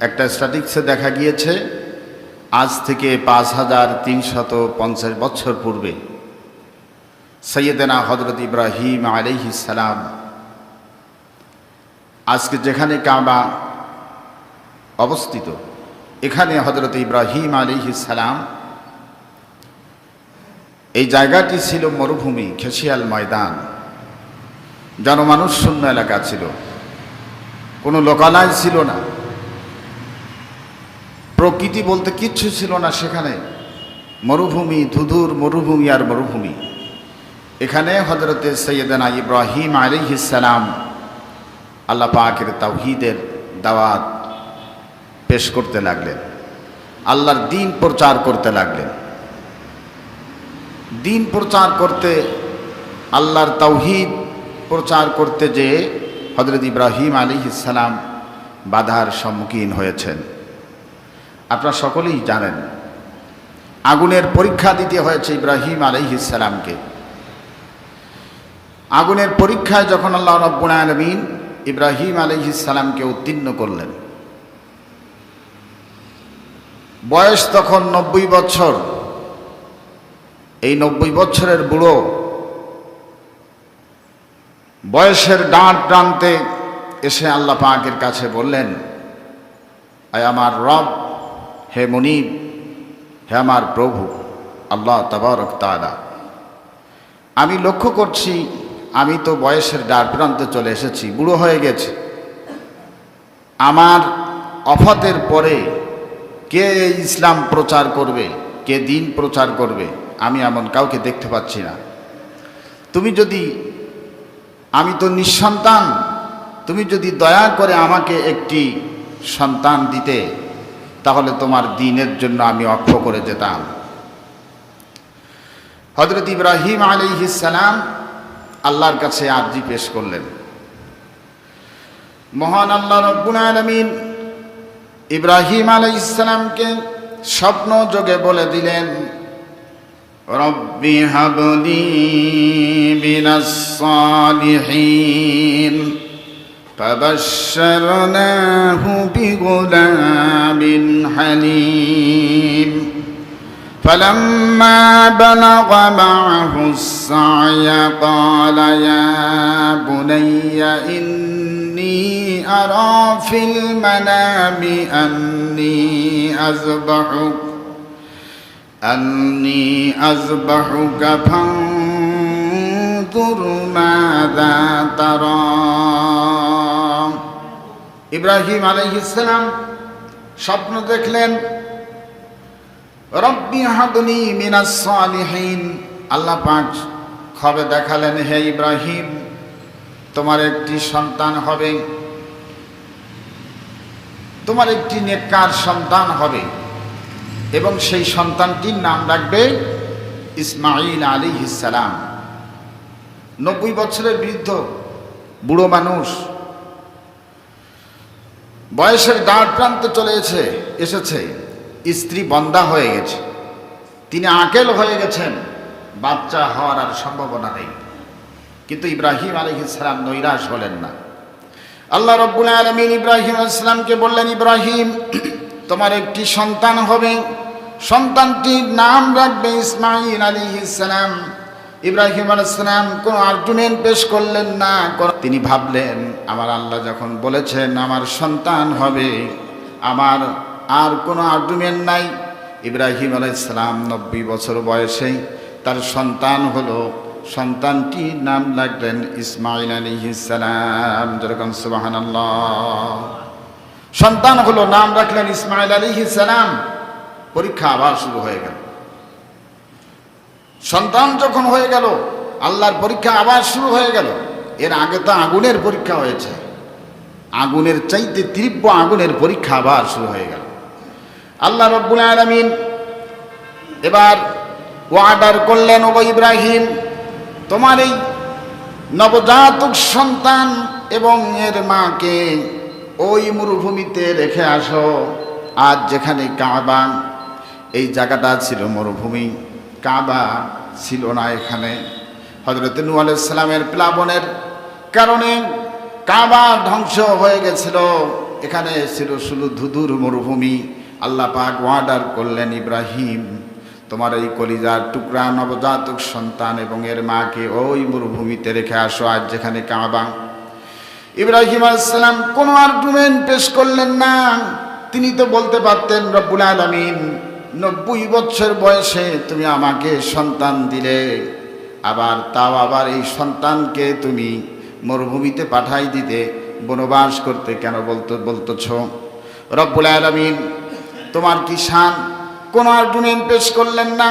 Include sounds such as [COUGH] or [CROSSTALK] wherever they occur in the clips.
একটা স্ট্যাটিক্সে দেখা গিয়েছে, আজ থেকে পাঁচ হাজার তিনশত পঞ্চাশ বছর পূর্বে, সৈয়দেনা হজরত ইব্রাহিম আলাইহিস সালাম, আজকে যেখানে কাবা অবস্থিত, এখানে হজরত ইব্রাহিম আলাইহিস সালাম, এই জায়গাটি ছিল মরুভূমি, খেসিয়াল ময়দান। জনমানুষ শূন্য এলাকা ছিল। কোনো লোকালয় ছিল না। প্রকৃতি বলতে কিচ্ছু ছিল না সেখানে। মরুভূমি, ধুধুর মরুভূমি আর মরুভূমি। এখানে হজরতে সৈয়দনা ইব্রাহিম আলিহিসাল্লাম আল্লাহ পাকের তাওহিদের দাওয়াত পেশ করতে লাগলেন। আল্লাহর দিন প্রচার করতে লাগলেন। দিন প্রচার করতে, আল্লাহর তাওহিদ প্রচার করতে যে হজরত ইব্রাহিম আলী ইসালাম বাধার সম্মুখীন হয়েছেন। আপনারা সকলেই জানেন, আগুনের পরীক্ষা দিতে হয়েছে ইব্রাহিম আলী ইসালামকে আগুনের পরীক্ষায় যখন আল্লাহ রব্বুল আলমিন ইব্রাহিম আলী ইসালামকে উত্তীর্ণ করলেন, বয়স তখন নব্বই বছর। এই নব্বই বছরের বুড়ো বয়সের ডাঁট প্রান্তে এসে আল্লাহ পাকের কাছে বললেন আমার রব হে মুনিব, হে আমার প্রভু, আল্লাহ তবরক তালা আমি লক্ষ্য করছি, আমি তো বয়সের ডার প্রান্তে চলে এসেছি, বুড়ো হয়ে গেছে। আমার অফাতের পরে কে ইসলাম প্রচার করবে, কে দিন প্রচার করবে, আমি এমন কাউকে দেখতে পাচ্ছি না। তুমি যদি, আমি তো নিঃসন্তান, তুমি যদি দয়া করে আমাকে একটি সন্তান দিতে তাহলে তোমার দিনের জন্য আমি অক্ষ করে যেতাম। হজরত ইব্রাহিম আলিহিসাল্লাম আল্লাহর কাছে আর্জি পেশ করলেন। মহান আল্লাহ রব্বুল আলমিন ইব্রাহিম আলাইসালামকে স্বপ্ন যোগে বলে দিলেন, রব্বি হাবলি মিনাস فبشرناه بغلام حليم. فلما بلغ معه السعي قال يا بني إني أرى في المنام أني أذبحك أني أذبحك فانظر ماذا ترى. ইব্রাহিম আলাইহিসসালাম স্বপ্ন দেখলেন, রব্বি হাদনি মিনাস সালিহিন। আল্লাহ পাক খবে দেখালেন, হে ইব্রাহিম, তোমার একটি সন্তান হবে। তোমার একটি নেককার সন্তান হবে এবং সেই সন্তানটির নাম রাখবে ইসমাইল আলী ইসালাম নব্বই বছরের বৃদ্ধ, বুড়ো মানুষ বয়সের দাঁড় প্রান্তে চলে এসে, এসেছে। স্ত্রী বন্দা হয়ে গেছে। তিনি আকেল হয়ে গেছেন। বাচ্চা হওয়ার আর সম্ভাবনা নেই। কিন্তু ইব্রাহিম আলহিসাম নৈরাশ হলেন না। আল্লাহ রব্বুল আলমিন ইব্রাহিম আলাইসালামকে বললেন, ইব্রাহিম, তোমার একটি সন্তান হবে। সন্তানটির নাম রাখবে ইসমাইল আলী ইসলাম ইব্রাহিম আলাইসালাম কোনো আর্গুমেন্ট পেশ করলেন না। তিনি ভাবলেন, আমার আল্লাহ যখন বলেছেন আমার সন্তান হবে, আমার আর কোনো আর্গুমেন্ট নাই। ইব্রাহিম আলাইসালাম নব্বই বছর বয়সে তার সন্তান হলো। সন্তানটি নাম রাখলেন ইসমাইল আলী ইসালাম যেরকম সুবাহান সন্তান হলো, নাম রাখলেন ইসমাইল আলী সালাম। পরীক্ষা আবার শুরু হয়ে গেল। সন্তান যখন হয়ে গেল, আল্লাহর পরীক্ষা আবার শুরু হয়ে গেল। এর আগে তো আগুনের পরীক্ষা হয়েছে। আগুনের চাইতে তীব্র আগুনের পরীক্ষা আবার শুরু হয়ে গেল। আল্লাহ রব্বুল আলমিন এবার ওয়ার্ডার করলেন ও ইব্রাহিম, তোমার এই নবজাতক সন্তান এবং এর মাকে ওই মরুভূমিতে রেখে আসো। আজ যেখানে কাবা, এই জায়গাটা ছিল মরুভূমি। কাবা ছিল না এখানে। হজরত নু আলাইসালামের প্লাবনের কারণে কাবা ধ্বংস হয়ে গেছিল। এখানে ছিল শুধু ধুধুর মরুভূমি। আল্লাহ পাক ওয়ার্ডার করলেন ইব্রাহিম, তোমার এই কলিজার টুকরা নবজাতক সন্তান এবং এর মাকে ওই মরুভূমিতে রেখে আসো আজ যেখানে কাবা। ইব্রাহিম আলাইসালাম কোনো আর্গুমেন্ট পেশ করলেন না। তিনি তো বলতে পারতেন, রব্বুল আলমিন নব্বই বছর বয়সে তুমি আমাকে সন্তান দিলে। আবার তাও আবার এই সন্তানকে তুমি মরুভূমিতে পাঠাই দিতে, বনবাস করতে কেন বলতো, বলতেছ? রব্বুল আলমিন, তোমার কি শান? কোনো আর্গুমেন্ট পেশ করলেন না?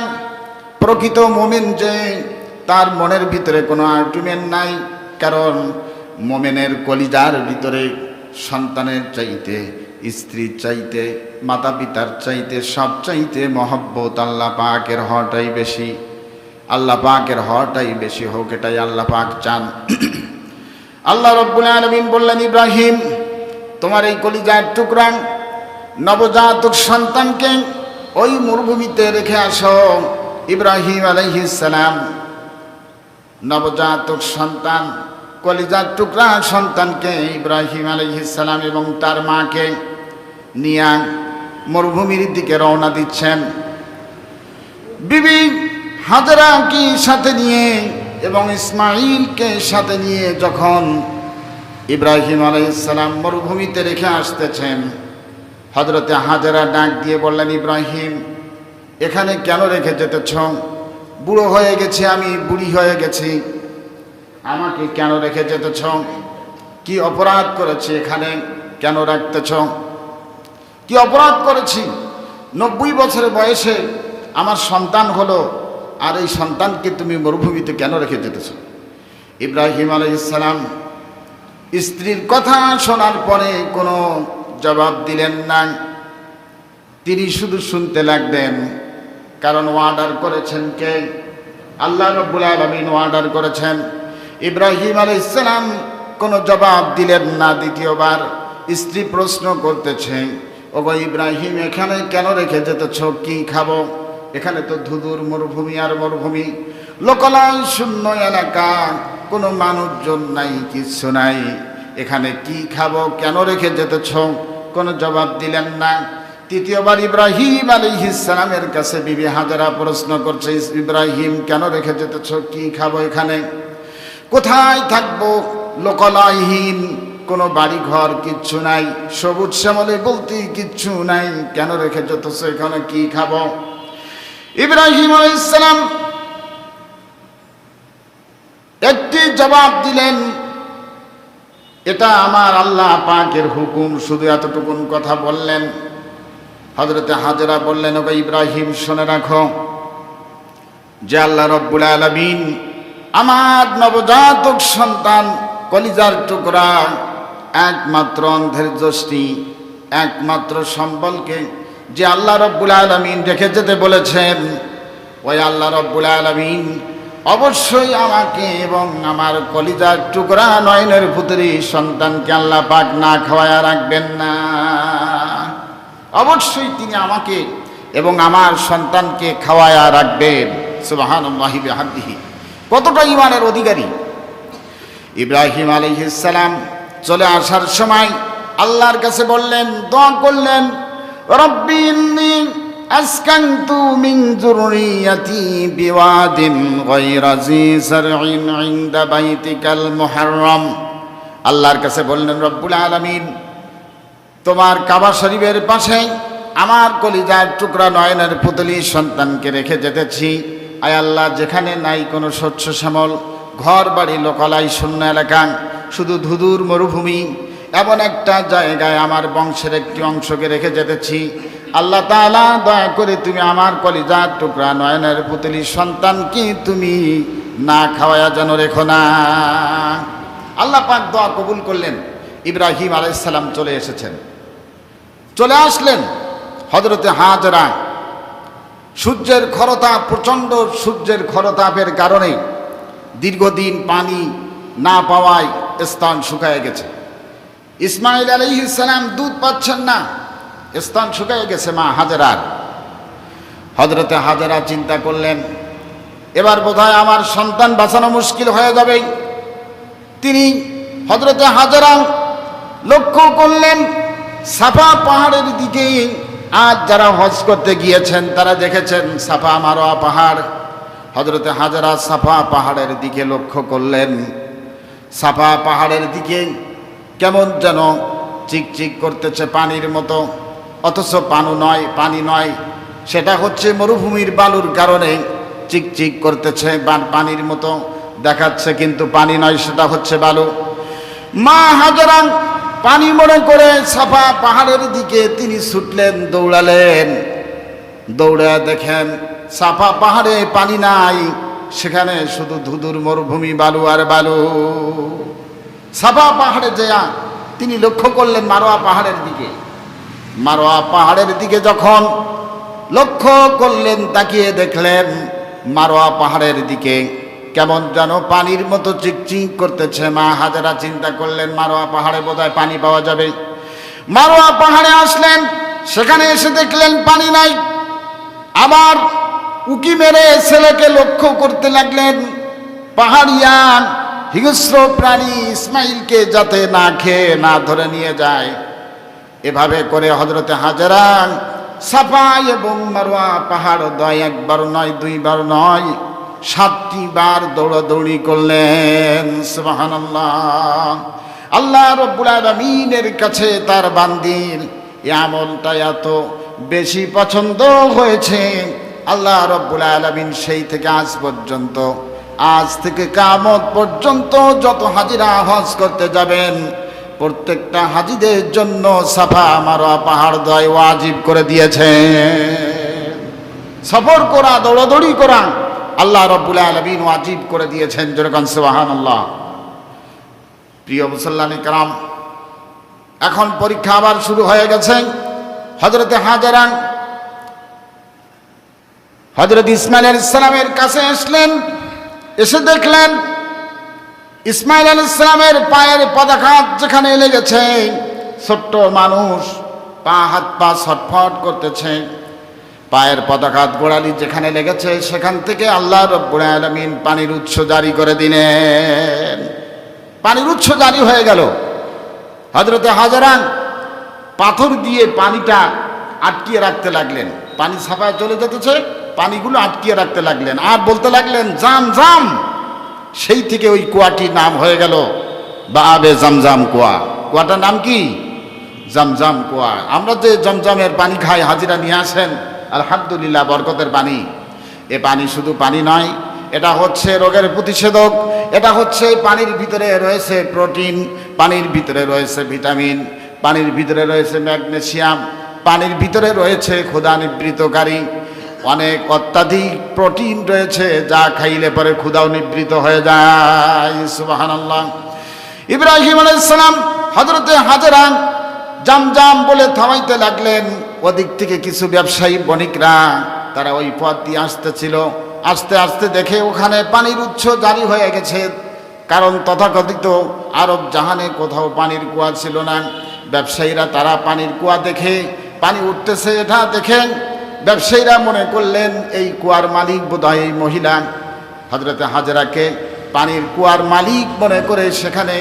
প্রকৃত মোমেন যে, তার মনের ভিতরে কোনো আর্গুমেন্ট নাই, কারণ মোমেনের কলিজার ভিতরে সন্তানের চাইতে স্ত্রীর চাইতে মাতা পিতার চাইতে, সব চাইতে মহব্বত আল্লাহ পাকের হওয়াটাই বেশি। আল্লাহ পাকের হওয়াটাই বেশি হোক, এটাই আল্লাহ পাক চান। [CLEARS THROAT] আল্লাহ রব্বুল আলমিন বললেন, ইব্রাহিম, তোমার এই কলিজার টুকরা নবজাতক সন্তানকে ওই মরুভূমিতে রেখে আসো। ইব্রাহিম আলাইহিসালাম নবজাতক সন্তান, কলিজার টুকরা সন্তানকে ইব্রাহিম আলাইহিসালাম এবং তার মাকে নিয়ে মরুভূমির দিকে রওনা দিচ্ছেন। বিবি হাজরা কি সাথে নিয়ে এবং ইসমাইলকে সাথে নিয়ে যখন ইব্রাহিম আলাইসালাম মরুভূমিতে রেখে আসতেছেন হজরতে হাজারা ডাক দিয়ে বললেন, ইব্রাহিম, এখানে কেন রেখে যেতেছ? বুড়ো হয়ে গেছি আমি, বুড়ি হয়ে গেছি। আমাকে কেন রেখে যেতেছ? কি অপরাধ করেছি এখানে? কেন রাখতেছ? কি অপরাধ করেছি? নব্বই বছরের বয়সে আমার সন্তান হলো, আর এই সন্তানকে তুমি মরুভূমিতে কেন রেখে যেতেছ? ইব্রাহিম আলাইসালাম স্ত্রীর কথা শোনার পরে কোনো জবাব দিলেন না তিনি শুধু শুনতে লাগলেন, কারণ অর্ডার করেছেন কে? আল্লাহ রব্বুল আলমিন অর্ডার করেছেন। ইব্রাহিম আলাইসালাম কোনো জবাব দিলেন না দ্বিতীয়বার। স্ত্রী প্রশ্ন করতেছে ওগো ইব্রাহিম, এখানে কেন রেখে যেতেছ? কি খাব? এখানে তো ধুধুর মরুভূমি আর মরুভূমি। লোকলায় শূন্য এলাকা, কোনো মানুষজন নাই কিচ্ছু নাই। এখানে কি খাব? কেন রেখে যেতেছ? কোনো জবাব দিলেন না। তৃতীয়বার ইব্রাহিম আলী ইসলামের কাছে বিবি হাজারা প্রশ্ন করছে, ইব্রাহিম, কেন রেখে যেতেছ? কি খাব এখানে? কোথায় থাকব? লোকলয়হীন কোনো বাড়ি ঘর কিচ্ছু নাই, সবুজ শ্যামলে বলতে কিচ্ছু নাই, কেন রেখে যেতেছ এখানে কি খাব? ইব্রাহিম ইসলাম একটি জবাব দিলেন, এটা আমার আল্লাহ পাকের হুকুম, শুধু এতটুকুন কথা বললেন। হজরতে হাজরা বললেন ওকে ইব্রাহিম, শুনে রাখো, যে আল্লাহ রব্বুল আলমিন আমার নবজাতক সন্তান কলিজার টুকরা একমাত্র অন্ধের দোষটি একমাত্র সম্বলকে যে আল্লাহ রব্বুল আলমিন রেখে যেতে বলেছেন। ওই আল্লাহ রব্বুল আলমিন অবশ্যই আমাকে এবং আমার কলিজার টুকরা নয়নের পুত্রী সন্তানকে আল্লাহ পাক না খাওয়ায় রাখবেন না। অবশ্যই তিনি আমাকে এবং আমার সন্তানকে খাওয়ায়া রাখবেন। সুবাহান কতটা ইমানের অধিকারী? ইব্রাহিম আলহিসাম চলে আসার সময় আল্লাহর কাছে বললেন দোয়া করলেন রব্বি ইন্নী أسكنت من ذريتي بواد غير ذي زرع عند بيتك المحرم আল্লাহর কাছে বললেন রব্বুল আলমিন তোমার কাবা শরীফের পাশে আমার কলিজার টুকরা নয়নের পুতলি সন্তানকে রেখে যেতেছি আয় আল্লাহ যেখানে নাই কোনো শস্য শ্যামল ঘর বাড়ি লোকালাই শূন্য এলাকা শুধু ধুধুর মরুভূমি, এমন একটা জায়গায় আমার বংশের একটি অংশকে রেখে যেতেছি। আল্লাহ তালা দয়া করে তুমি আমার কলিজার টুকরা নয়নের পুতলি সন্তানকে তুমি না খাওয়ায়া যেন রেখো না। আল্লাহ পাক দোয়া কবুল করলেন, ইব্রাহিম আলাইসাল্লাম চলে এসেছেন। চলে আসলেন হজরতে হাজরা। সূর্যের খরতাপ প্রচণ্ড সূর্যের খরতাপের কারণে দীর্ঘদিন পানি না পাওয়ায় স্থান শুকায় গেছে। ইসমাইল আলহিসাম দুধ পাচ্ছেন না, স্থান শুকায় গেছে মা হাজারার। হজরতে হাজারা চিন্তা করলেন, এবার বোধহয় আমার সন্তান বাঁচানো মুশকিল হয়ে যাবে তিনি হজরতে হাজারা লক্ষ্য করলেন, সাফা পাহাড়ের দিকে আজ যারা হজ করতে গিয়েছেন, তারা দেখেছেন সাফা মারোয়া পাহাড়। হজরতে হাজারা সাফা পাহাড়ের দিকে লক্ষ্য করলেন। সাফা পাহাড়ের দিকে কেমন যেন চিকচিক করতেছে পানির মতো। অথচ পানু নয়, পানি নয়। সেটা হচ্ছে মরুভূমির বালুর কারণে চিকচিক করতেছে পানির মতো। দেখাচ্ছে কিন্তু পানি নয়, সেটা হচ্ছে বালু। মা হাজারান, পানি মনে করে সাফা পাহাড়ের দিকে তিনি ছুটলেন, দৌড়ালেন। দৌড়ে দেখেন সাফা পাহাড়ে পানি নাই। সেখানে শুধু ধুধুর মরুভূমি বালু আর বালু। সাফা পাহাড়ে যেয়া তিনি লক্ষ্য করলেন মারোয়া পাহাড়ের দিকে। মারোয়া পাহাড়ের দিকে যখন লক্ষ্য করলেন, তাকিয়ে দেখলেন মারোয়া পাহাড়ের দিকে কেমন যেন পানির মতো চিকচিক করতেছে। মা হাজারা চিন্তা করলেন, মারোয়া পাহাড়ে বোধহয় পানি পাওয়া যাবে। মারোয়া পাহাড়ে আসলেন, সেখানে এসে দেখলেন পানি নাই। আবার উকি মেরে ছেলেকে লক্ষ্য করতে লাগলেন পাহাড়িয়ান, হিংস্র প্রাণী ইসমাইলকে যাতে না খেয়ে, না ধরে নিয়ে যায়। এভাবে করে হজরতে হাজারান সাফাই এবং মারোয়া পাহাড় দয় একবার নয়, দুইবার নয়, সাতটি বার দৌড়াদৌড়ি করলেন। সুবহানাল্লাহ। আল্লাহ রব্বুল আলামিনের কাছে তার বান্দির এমনটা এত বেশি পছন্দ হয়েছে আল্লাহ রব্বুল আলামিন সেই থেকে আজ পর্যন্ত, আজ থেকে কামত পর্যন্ত যত হাজিরা হজ করতে যাবেন, প্রত্যেকটা হাজিদের জন্য সাফা মারোয়া পাহাড় দয় ওয়াজিব করে দিয়েছে সফর করা, দৌড়াদৌড়ি করা, আল্লাহ রব্বুল আলমিন ওয়াজিব করে দিয়েছেন যেরকম সুবাহান আল্লাহ প্রিয় মুসল্লানি কালাম এখন পরীক্ষা আবার শুরু হয়ে গেছে। হজরতে হাজারান হজরত ইসমাইল আলাইহিস ইসলামের কাছে আসলেন, এসে দেখলেন ইসমাইল আল ইসলামের পায়ের পদাঘাত যেখানে লেগেছে, ছোট্ট মানুষ পা হাত পা ছটফট করতেছে। পায়ের পদাঘাত গোড়ালি যেখানে লেগেছে, সেখান থেকে আল্লাহ রব্বুল আলমিন পানির উৎস জারি করে দিলেন। পানির উৎস জারি হয়ে গেল। হজরতে হাজারান পাথর দিয়ে পানিটা আটকিয়ে রাখতে লাগলেন। পানি ছাপায় চলে যেতেছে। পানিগুলো আটকিয়ে রাখতে লাগলেন। আর বলতে লাগলেন, জাম জাম! সেই থেকে ওই কুয়াটির নাম হয়ে গেল বা আবে জামজাম কুয়া। কুয়াটার নাম কি? জামজাম কুয়া। আমরা যে জমজমের পানি খাই, হাজিরা নিয়ে আসেন, আলহামদুলিল্লাহ, বরকতের পানি। এ পানি শুধু পানি নয়, এটা হচ্ছে রোগের প্রতিষেধক, এটা হচ্ছে পানির ভিতরে রয়েছে প্রোটিন, পানির ভিতরে রয়েছে ভিটামিন, পানির ভিতরে রয়েছে ম্যাগনেসিয়াম, পানির ভিতরে রয়েছে ক্ষুধা নিবৃতকারী অনেক অত্যাধিক প্রোটিন রয়েছে, যা খাইলে পরে ক্ষুধাও নিবৃত হয়ে যায়। সুবাহান আল্লাহ ইব্রাহিম আলাইসালাম হজরতে হাজারান জামজাম বলে থামাইতে লাগলেন। ওদিক থেকে কিছু ব্যবসায়ী, বণিকরা, তারা ওই পথ দিয়ে আসতেছিল। আস্তে আস্তে দেখে ওখানে পানির উৎস জারি হয়ে গেছে। কারণ তথাকথিত আরব জাহানে কোথাও পানির কুয়া ছিল না। ব্যবসায়ীরা তারা পানির কুয়া দেখে, পানি উঠতেছে, এটা দেখে ব্যবসায়ীরা মনে করলেন, এই কুয়ার মালিক বোধহয় এই মহিলা। হজরতে হাজরাকে পানির কুয়ার মালিক মনে করে সেখানে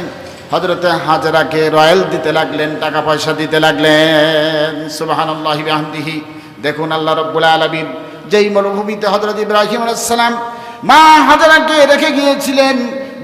হজরতে হাজরাকে রয়্যাল দিতে লাগলেন টাকা পয়সা দিতে লাগলেন। সুবাহান দেখুন আল্লাহ রব্বুল আলমিন যেই মরুভূমিতে হজরত ইব্রাহিম আলাইসালাম মা হাজারাকে রেখে গিয়েছিলেন,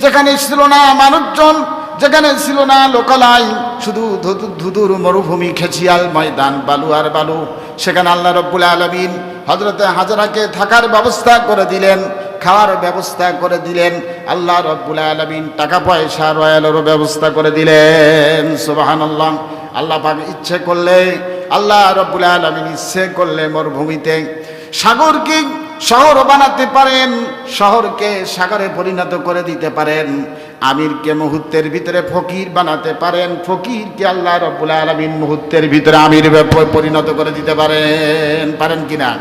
যেখানে ছিল না মানুষজন যেখানে ছিল না লোকালয়, শুধু ধুধু- ধুধুর মরুভূমি খেচিয়াল ময়দান, বালু আর বালু। সেখানে আল্লাহ রব্বুল আলমিন হজরতে হাজারাকে থাকার ব্যবস্থা করে দিলেন, খাওয়ার ব্যবস্থা করে দিলেন, আল্লাহ রব্বুল আলমিন টাকা পয়সা রয়ালেরও ব্যবস্থা করে দিলেন সুবাহান আল্লাহ আল্লাহ পাক ইচ্ছে করলে, আল্লাহ রব্বুল আলমিন ইচ্ছে করলে মরুভূমিতে সাগরকে শহর বানাতে পারেন, শহরকে সাগরে পরিণত করে দিতে পারেন। আমিরকে মুহূর্তের ভিতরে ফকির বানাতে পারেন। ফকিরকে আল্লাহ রব্বুল আলমিন মুহূর্তের ভিতরে আমির পরিণত করে দিতে পারেন। পারেন কিনা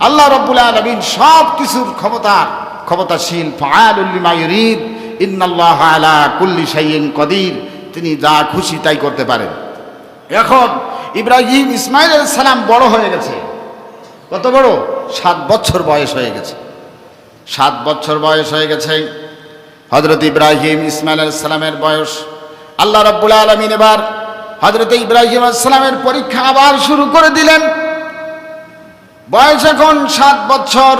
আল্লাহ রব্বুল আলমিন সব কিছুর ক্ষমতা, ক্ষমতাশীল ফায়ালুল্লিমা ইউরিদ, ইন্নাল্লাহ আলা কুল্লি শাইইন কদির, তিনি যা খুশি তাই করতে পারেন। এখন ইব্রাহিম ইসমাইল সালাম বড় হয়ে গেছে। কত বড়? সাত বছর বয়স হয়ে গেছে। সাত বছর বয়স হয়ে গেছে। হজরত ইব্রাহিম ইসমাইল আলাইহিস সালামের বয়স। আল্লাহ রব্বুল আলমিন এবার হজরত ইব্রাহিম আসসালামের পরীক্ষা আবার শুরু করে দিলেন। বয়স এখন সাত বছর।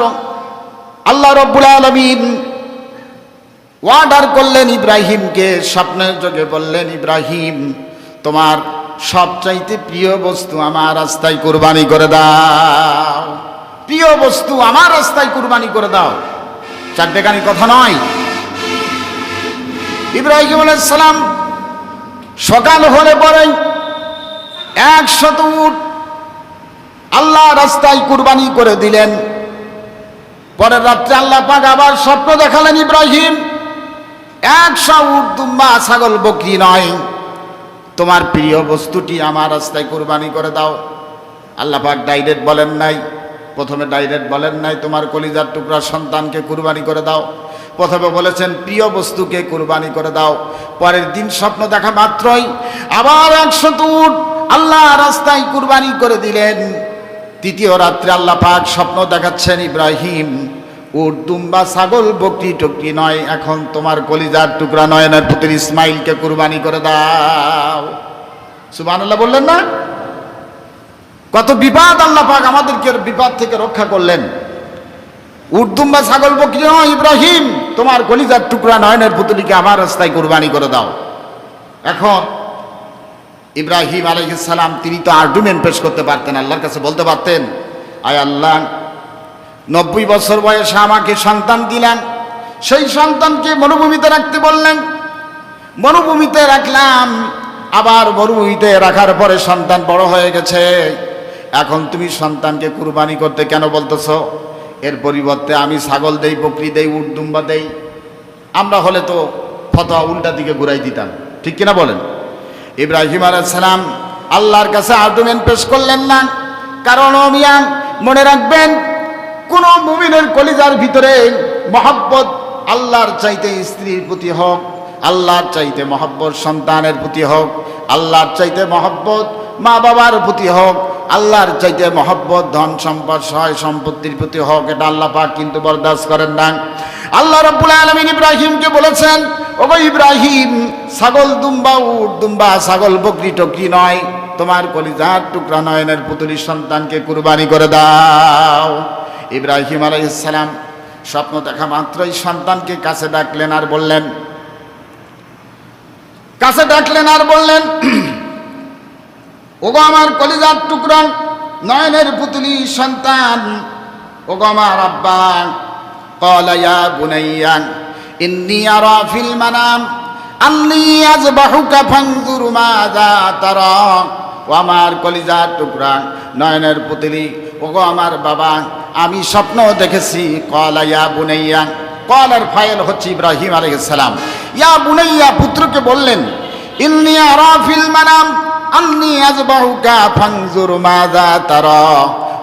আল্লাহ রব্বুল আলমিন ওয়ার্ডার করলেন ইব্রাহিমকে, স্বপ্নের যোগে বললেন, ইব্রাহিম, তোমার সবচাইতে প্রিয় বস্তু আমার রাস্তায় কুরবানি করে দাও। প্রিয় বস্তু আমার রাস্তায় কুরবানি করে দাও। চারটেখানি কথা নয়। ইব্রাহিম সালাম সকাল হলে পরে একশত উঠ আল্লাহ রাস্তায় কুরবানি করে দিলেন। পরের রাত্রে আল্লাহ পাক আবার স্বপ্ন দেখালেন ইব্রাহিম, একশো উট দুম্বা ছাগল বকরি নয়। তোমার প্রিয় বস্তুটি আমার রাস্তায় কুরবানি করে দাও। আল্লাহ পাক ডাইরেক্ট বলেন নাই, প্রথমে ডাইরেক্ট বলেন নাই, তোমার কলিজার টুকরা সন্তানকে কুরবানি করে দাও। প্রথমে বলেছেন, প্রিয় বস্তুকে কুরবানি করে দাও। পরের দিন স্বপ্ন দেখা মাত্রই আবার একশত উট আল্লাহ রাস্তায় কুরবানি করে দিলেন। তৃতীয় রাত্রে আল্লাহ পাক স্বপ্ন দেখাচ্ছেন ইব্রাহিম, উট, দুম্বা, ছাগল, বকরি, টকরি নয়, এখন তোমার কলিজার টুকরা নয়নের পুত্র ইসমাইলকে কুরবানি করে দাও। সুবহানাল্লাহ বললেন না? কত বিপদ আল্লাহ পাক আমাদেরকে বিপদ থেকে রক্ষা করলেন। উর্দুম্বা ছাগল বকরি নয় ইব্রাহিম, তোমার কলিজার টুকরা নয়নের পুতুলিকে আমার রাস্তায় কুরবানি করে দাও। এখন ইব্রাহিম আলাইসালাম তিনি তো আর্গুমেন্ট পেশ করতে পারতেন, আল্লাহর কাছে বলতে পারতেন, আয় আল্লাহ, নব্বই বছর বয়সে আমাকে সন্তান দিলেন, সেই সন্তানকে মরুভূমিতে রাখতে বললেন। মরুভূমিতে রাখলাম, আবার মরুভূমিতে রাখার পরে সন্তান বড় হয়ে গেছে। এখন তুমি সন্তানকে কুরবানি করতে কেন বলতেছ? এর পরিবর্তে আমি ছাগল দেই, বকরি দেই উট দুম্বা দেই। আমরা হলে তো ফতোয়া উল্টা দিকে ঘুরাই দিতাম। ঠিক কিনা বলেন? ইব্রাহিম আলাইসালাম আল্লাহর কাছে আর্গুমেন্ট পেশ করলেন না। কারণ মিয়া মনে রাখবেন, কোন মুমিনের কলিজার ভিতরে মহব্বত আল্লাহর চাইতে স্ত্রীর প্রতি হোক, আল্লাহর চাইতে মহব্বত সন্তানের প্রতি হোক, আল্লাহর চাইতে মহব্বত মা বাবার প্রতি হোক, আল্লাহর চাইতে মহব্বত, ধন সম্পদ, সহায় সম্পত্তির প্রতি হোক, এটা আল্লাহ পাক কিন্তু বরদাস্ত করেন না আল্লাহ রব্বুল আলমিন ইব্রাহিমকে বলেছেন, ওগো ইব্রাহিম, ছাগল দুম্বা উট, দুম্বা ছাগল বকরি টকরি নয়? তোমার কলিজার টুকরা নয়নের পুতুলি সন্তানকে কুরবানি করে দাও। ইব্রাহিম আলাইসালাম স্বপ্ন দেখা মাত্রই সন্তানকে কাছে ডাকলেন আর বললেন, কাছে ডাকলেন আর বললেন ওগো আমার কলিজার টুকরা, নয়নের পুতুলি সন্তান। ওগো আমার আব্বা কলাইয়া বুনাইয়া, ইন্নি আরা ফিল মানাম, আন্নি আজ বাহুকা ফাংজুর মাজা তারা ও আমার কলিজার টুকরা, নয়নের পুতুলি, ওগো আমার বাবা, আমি স্বপ্ন দেখেছি কলাইয়া বুনাইয়া। কলার ফাইল হচ্ছে ইব্রাহিম আলহ সালাম। ইয়া বুনাইয়া পুত্রকে বললেন, ইন্নি আরা ফিল মানাম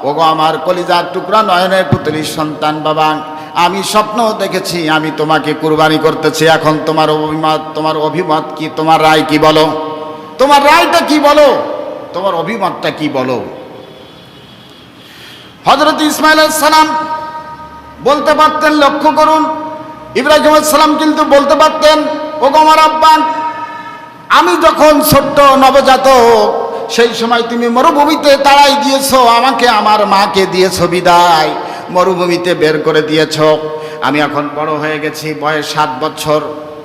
ওগো, আমার কলিজার টুকরা নয়নের পুতলির সন্তান বাবা, আমি স্বপ্ন দেখেছি, আমি তোমাকে কুরবানি করতেছি। এখন তোমার অভিমত তোমার অভিমত কি, তোমার রায় কি বলো? তোমার রায়টা কি বলো? তোমার অভিমতটা কি বলো? হজরত ইসমাইল সালাম বলতে পারতেন, লক্ষ্য করুন। ইব্রাহিম সালাম কিন্তু বলতে পারতেন ও আমার আব্বান আমি যখন ছোট্ট নবজাত সেই সময় তুমি মরুভূমিতে তাড়াই দিয়েছ, আমাকে আমার মাকে দিয়েছ বিদায়। মরুভূমিতে বের করে দিয়েছ। আমি এখন বড় হয়ে গেছি, বয়স সাত বছর।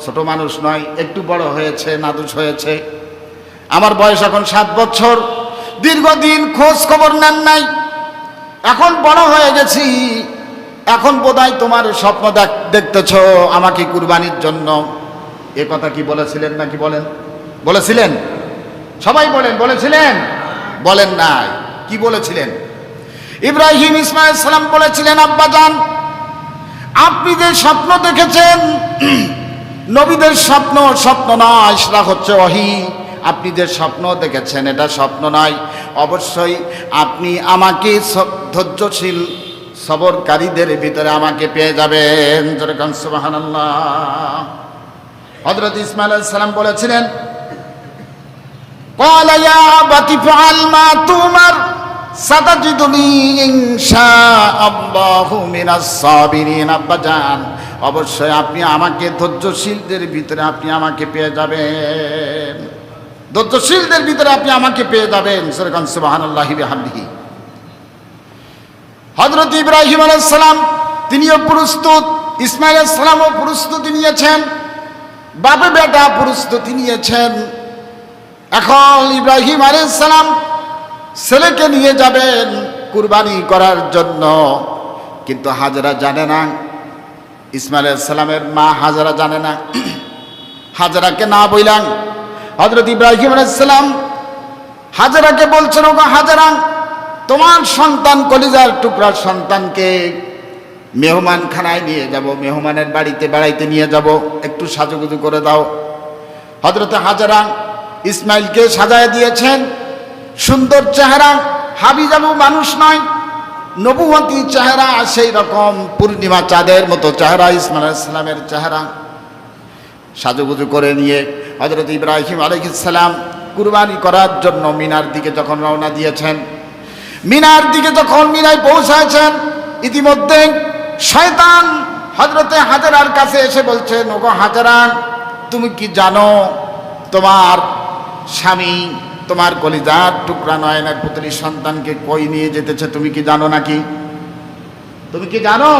ছোট মানুষ নয়, একটু বড় হয়েছে, নাদুস হয়েছে। আমার বয়স এখন সাত বছর। দীর্ঘদিন খোঁজ খবর নেন নাই। এখন বড় হয়ে গেছি। এখন বোধহয় তোমার স্বপ্ন দেখ- দেখতেছ আমাকে কুরবানির জন্য। এ কথা কি বলেছিলেন নাকি বলেন? বলেছিলেন? সবাই বলেন, বলেছিলেন? বলেন নাই। কি বলেছিলেন? ইব্রাহিম ইসমাইল সালাম বলেছিলেন আব্বাজান আপনি যে স্বপ্ন দেখেছেন, নবীদের স্বপ্ন স্বপ্ন নয় সেটা হচ্ছে অহি আপনি যে স্বপ্ন দেখেছেন, এটা স্বপ্ন নয়। অবশ্যই আপনি আমাকে ধৈর্যশীল সবরকারীদের ভিতরে আমাকে পেয়ে যাবেন। হজরত ইসমাইল সালাম বলেছিলেন قال يا أبت افعل ما تؤمر ستجدني إن شاء الله من الصابرين আব্বাজান অবশ্যই আপনি আমাকে ধৈর্যশীলদের ভিতরে আপনি আমাকে পেয়ে যাবেন ধৈর্যশীলদের ভিতরে আপনি আমাকে পেয়ে যাবেন সেরকম সুবাহান্লাহি হামদিহি হজরত ইব্রাহিম আলাইসালাম তিনিও প্রস্তুত ইসমাইল সালামও প্রস্তুতি নিয়েছেন বাপে বেটা প্রস্তুতি নিয়েছেন এখন ইব্রাহিম আলাইসালাম ছেলেকে নিয়ে যাবেন কুরবানি করার জন্য। কিন্তু হাজরা জানে না। ইসমাইল সালামের মা হাজরা জানে না। হাজরাকে না বইলাম হজরত ইব্রাহিম আলাইসালাম হাজারাকে বলছেন, ওগো হাজরা, তোমার সন্তান কলিজার টুকরার সন্তানকে মেহমানখানায় নিয়ে যাব, মেহমানের বাড়িতে বেড়াইতে নিয়ে যাব। একটু সাজুগুজু করে দাও। হজরত হাজারা ইসমাইলকে সাজায় দিয়েছেন। সুন্দর চেহারা, হাবিজাবু মানুষ নয় নবুমতি চেহারা, সেই রকম পূর্ণিমা চাঁদের মতো চেহারা, ইসমাইল ইসলামের চেহারা। সাজুগুজু করে নিয়ে হজরত ইব্রাহিম আলহিসাল্লাম কুরবানি করার জন্য মিনার দিকে যখন রওনা দিয়েছেন, মিনার দিকে যখন মিনায় পৌঁছাচ্ছেন ইতিমধ্যে শয়তান হজরতে হাজারার কাছে এসে বলছেন ওগো হাজারা, তুমি কি জানো তোমার স্বামী তোমার কলিজার টুকরা নয়নের পুত্রী সন্তানকে কই নিয়ে যেতেছে, তুমি কি জানো নাকি? তুমি কি জানো?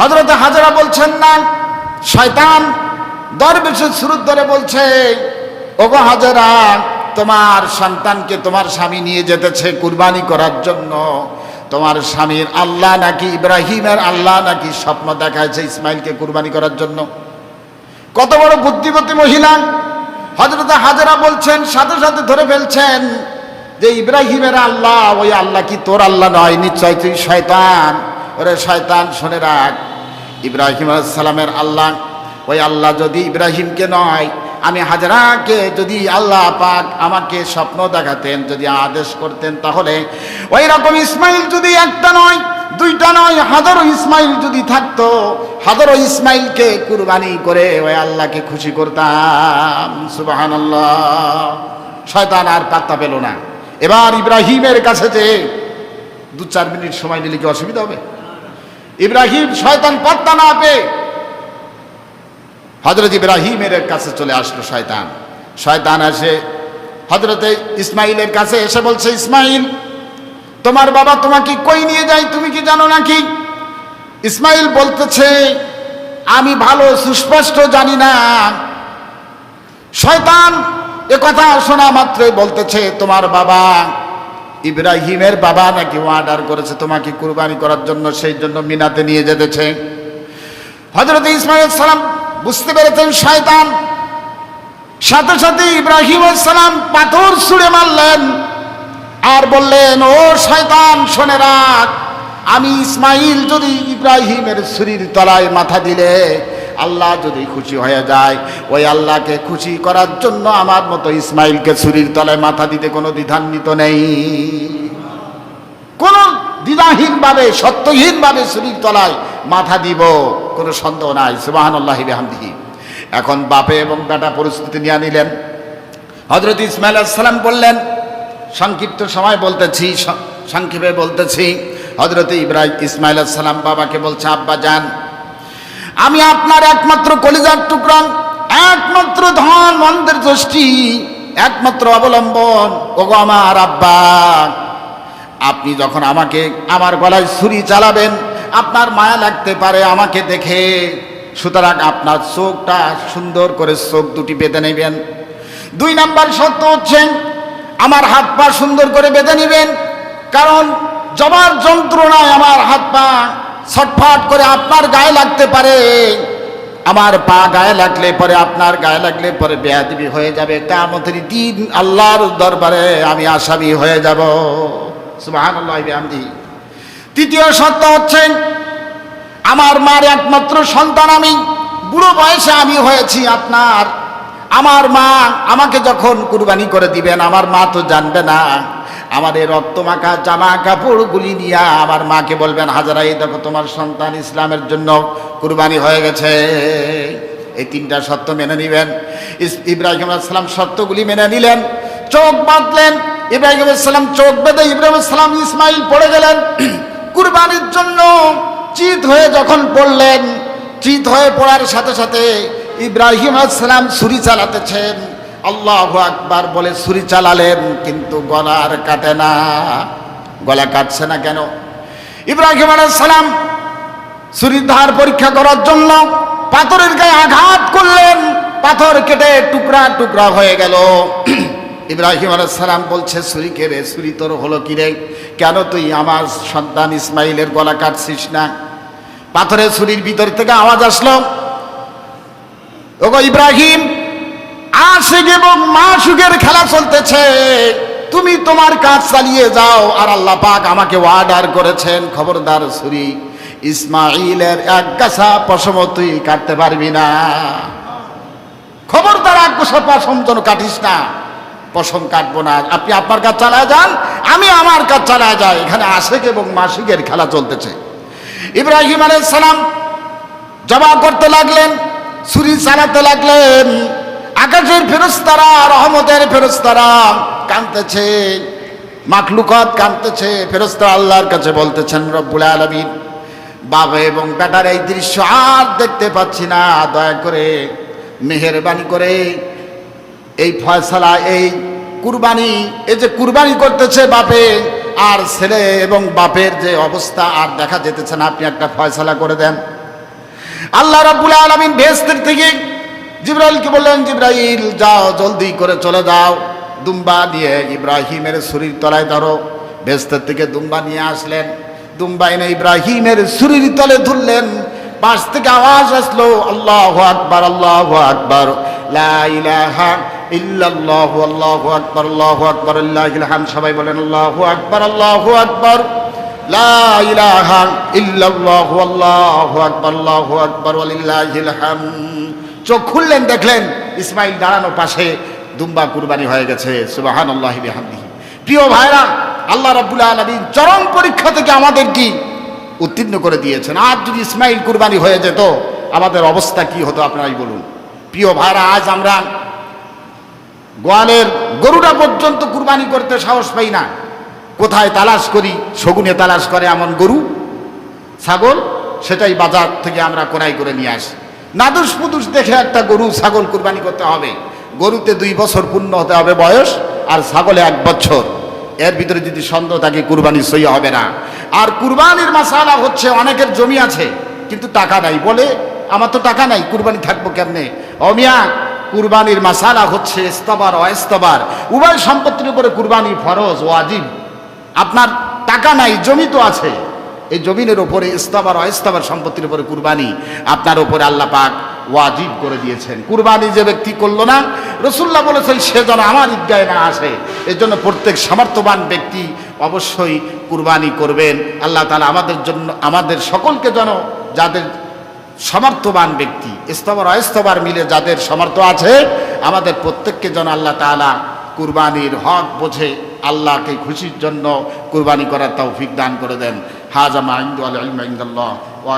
হজরত হাজারা বলছেন না, শয়তান দরবেশের সুরুত ধরে বলছে, ওগো হাজারা, তোমার সন্তানকে তোমার স্বামী নিয়ে যেতেছে কুরবানি করার জন্য। তোমার স্বামীর আল্লাহ নাকি ইব্রাহিমের আল্লাহ নাকি স্বপ্ন দেখাচ্ছে ইসমাইলকে কুরবানি করার জন্য? কত বড় বুদ্ধিমতী মহিলা। হজরত হাজারা বলছেন, সাথে সাথে ধরে ফেলছেন যে ইব্রাহিমের আল্লাহ, ওই আল্লাহ কি তোর আল্লাহ নয়? নিশ্চয় তুই শয়তান। ওরে শয়তান, শুনে রাখ। ইব্রাহিম সালামের আল্লাহ, ওই আল্লাহ যদি ইব্রাহিমকে নয়, আমি হাজরাকে যদি আল্লাহ পাক আমাকে স্বপ্ন দেখাতেন, যদি আদেশ করতেন, তাহলে ওই রকম ইসমাইল যদি একটা নয় দুইটা নয়, হাজারো ইসমাইল যদি থাকতো, হাজারো ইসমাইলকে কুরবানি করে ওই আল্লাহকে খুশি করতাম। সুবাহান শয়তান আর পাত্তা পেল না। এবার ইব্রাহিমের কাছে যে দু চার মিনিট সময় নিলে কি অসুবিধা হবে? ইব্রাহিম শয়তান পাত্তা না পেয়ে হজরত ইব্রাহিমের কাছে চলে আসলো শয়তান। শয়তান আসে হজরতে ইসমাইলের কাছে এসে বলছে, ইসমাইল তোমার বাবা তোমাকে কই নিয়ে যায় তুমি কি জানো নাকি? ইসমাইল বলতেছে, আমি ভালো, সুস্পষ্ট জানি না। শয়তান এ কথা শোনা মাত্রই বলতেছে, তোমার বাবা ইব্রাহিমের বাবা নাকি অর্ডার করেছে তোমাকে কুরবানি করার জন্য, সেই জন্য মিনাতে নিয়ে যেতেছে। হজরত ইসমাইল সালাম বুঝতে পেরেছেন শয়তান। সাথে সাথে ইব্রাহিম সালাম পাথর ছুঁড়ে মারলেন। আর বললেন, ও শয়তান, শোনে রাখ। আমি ইসমাইল যদি ইব্রাহিমের শরীর তলায় মাথা দিলে, আল্লাহ যদি খুশি হয়ে যায়। ওই আল্লাহকে খুশি করার জন্য আমার মতো ইসমাইলকে শরীর তলায় মাথা দিতে কোনো দ্বিধান্বিত নেই। কোন দ্বিধাহীনভাবে, সত্যহীনভাবে শরীর তলায় মাথা দিব, কোনো সন্দেহ নাই। সুবাহান আল্লাহ হামদিহি এখন বাপে এবং বেটা পরিস্থিতি নিয়ে নিলেন। হজরত ইসমাইল সালাম বললেন সংক্ষিপ্ত সময় বলতেছি সংক্ষেপে বলতেছি। হজরত ইব্রাহিম ইসমাইল সালাম বাবাকে বলছে, আব্বা, যান। আমি আপনার একমাত্র কলিজার টুকরা, একমাত্র ধন, মন্দের দৃষ্টি, একমাত্র অবলম্বন। ওগো আমার আব্বা, আপনি যখন আমাকে আমার গলায় ছুরি চালাবেন আপনার মায়া লাগতে পারে আমাকে দেখে। সুতরাং আপনার চোখটা সুন্দর করে চোখ দুটি বেঁধে নেবেন। দুই নাম্বার সত্য হচ্ছে আমার হাত পা সুন্দর করে বেঁধে নেবেন। কারণ জবার যন্ত্রণায় আমার হাত পা ছটফট করে আপনার গায়ে লাগতে পারে। আমার পা গায়ে লাগলে পরে আপনার গায়ে লাগলে পরে বেয়াদিবি হয়ে যাবে। কামতের দিন আল্লাহর দরবারে আমি আসামি হয়ে যাব। তৃতীয় সত্য হচ্ছেন আমার মার একমাত্র সন্তান আমি, বুড়ো বয়সে আমি হয়েছি আপনার। আমার মা আমাকে যখন কুরবানি করে দিবেন, আমার মা তো জানবে না। আমার এই রক্তমাখা জামা কাপড়গুলি নিয়ে আমার মাকে বলবেন, হাজারা, এই দেখো তোমার সন্তান ইসলামের জন্য কুরবানি হয়ে গেছে। এই তিনটা সত্য মেনে নিবেন। ইব্রাহিম আসসালাম সত্যগুলি মেনে নিলেন, চোখ বাঁধলেন, ইব্রাহিম আসসালাম চোখ বেঁধে ইব্রাহিম আসসালাম ইসমাইল পড়ে গেলেন। [CLEARS THROAT] কুরবানির জন্য চিত হয়ে যখন পড়লেন, চিত হয়ে পড়ার সাথে সাথে ইব্রাহিম আসসালাম ছুরি চালাতেছেন। আল্লাহ আকবার বলে ছুরি চালালেন, কিন্তু গলার কাটে না। গলা কাটছে না কেন? ইব্রাহিম আলাইসালাম ছুরির ধার পরীক্ষা করার জন্য পাথরের গায়ে আঘাত করলেন। পাথর কেটে টুকরা টুকরা হয়ে গেল। [CLEARS THROAT] ইব্রাহিম আলাইসালাম বলছে, ছুরি কে রে? ছুরি তোর হলো কি রে? কেন তুই আমার সন্তান ইসমাইলের গলা কাটছিস না? পাথরের ছুরির ভিতর থেকে আওয়াজ আসলো ওগো ইব্রাহিম, আশিক এবং মাসুকের খেলা চলতেছে। তুমি তোমার কাজ চালিয়ে যাও আর আল্লাহ পাক আমাকে অর্ডার করেছেন, খবরদার ছুরি। ইসমাইলের এক গাছা পশম তুই কাটতে পারবি না। খবরদার এক গাছা পশম যেন কাটিস না। পশম কাটবো না। আপনি আপনার কাজ চালায় যান, আমি আমার কাজ চালায় যাই। এখানে আশেক এবং মাসিকের খেলা চলতেছে। ইব্রাহিম আলাইহিস সালাম জবা করতে লাগলেন ছুরি চালাতে লাগলেন। আকাশের ফেরস্তারা, রহমতের ফেরস্তারা কাঁদতেছে। মাখলুকত কাঁদতেছে। ফেরস্তারা আল্লাহর কাছে বলতেছেন, রব্বুল আলমিন বাবা এবং বেটার এই দৃশ্য আর দেখতে পাচ্ছি না। দয়া করে মেহেরবানি করে এই ফয়সালা, এই কুরবানি, এই যে কুরবানি করতেছে বাপে আর ছেলে এবং বাপের যে অবস্থা আর দেখা যেতেছে না। আপনি একটা ফয়সালা করে দেন। আল্লাহ রাব্বুল আলামিন বেহেশতের থেকে জিব্রাইলকে বললেন, জিব্রাইল, যাও, জলদি করে চলে যাও। দুম্বা দিয়ে ইব্রাহিমের শরীর তলায় ধরো। বেহেশতের থেকে দুম্বা নিয়ে আসলেন। দুম্বা এনে ইব্রাহিমের শরীর তলে ধরলেন। পাশ থেকে আওয়াজ আসলো, আল্লাহ আকবার আল্লাহ আকবার। ইল্লাল্লাহু, আল্লাহু আকবার আল্লাহু আকবার আল্লাহুল হাম সবাই বলেন, আল্লাহু আকবার আল্লাহু আকবার। চোখ খুললেন, দেখলেন ইসমাইল দাঁড়ানো পাশে দুম্বা কুরবানি হয়ে গেছে। বিহামদিহি। প্রিয় ভাইরা, আল্লাহ রাব্বুল আলামিন চরম পরীক্ষা থেকে আমাদের কি উত্তীর্ণ করে দিয়েছেন। আর যদি ইসমাইল কুরবানি হয়ে যেত, আমাদের অবস্থা কি হতো আপনারাই বলুন। প্রিয় ভাইরা, আজ আমরা গোয়ালের গরুটা পর্যন্ত কুরবানি করতে সাহস পাই না। কোথায় তালাশ করি? শগুনে তালাশ করে এমন গরু? ছাগল? সেটাই বাজার থেকে আমরা কোনাই করে নিয়ে আসি। নাদুস পুদুস দেখে একটা গরু ছাগল কুরবানি করতে হবে। গরুতে দুই বছর পূর্ণ হতে হবে বয়স আর ছাগলে এক বছর। এর ভিতরে যদি সন্দেহ থাকে, কুরবানি সই হবে না। আর কুরবানির মাসালা হচ্ছে অনেকের জমি আছে, কিন্তু টাকা নাই। বলে, আমার তো টাকা নাই, কুরবানি থাকব কেমনে? অমিয়া কুরবানির মাসালা হচ্ছে ইস্তবার অস্তবার। উভয় সম্পত্তির উপরে কুরবানি ফরজ ওয়াজিব আপনার টাকা নাই, জমি তো আছে। এই জমিনের ওপরে ইস্তাবার অস্তাবার সম্পত্তির উপরে কুরবানি। আপনার ওপরে আল্লাহ পাক ওয়াজিব করে দিয়েছেন। কুরবানি যে ব্যক্তি করল না রসুল্লাহ বলেছেন, সে যেন আমার ঈদগায় না আসে। এর জন্য প্রত্যেক সামর্থ্যবান ব্যক্তি অবশ্যই কুরবানি করবেন। আল্লাহ তালা আমাদের জন্য, আমাদের সকলকে যেন যাদের সমর্থবান ব্যক্তি ইস্তবার অস্তবার মিলে যাদের সামর্থ্য আছে, আমাদের প্রত্যেককে যেন আল্লাহ তাআলা কুরবানির হক বোঝে। আল্লাহকে খুশির জন্য কুরবানি করার তৌফিক দান করে দেন। হাজামা ইন্দু আল ইলম ইনদাল্লাহ।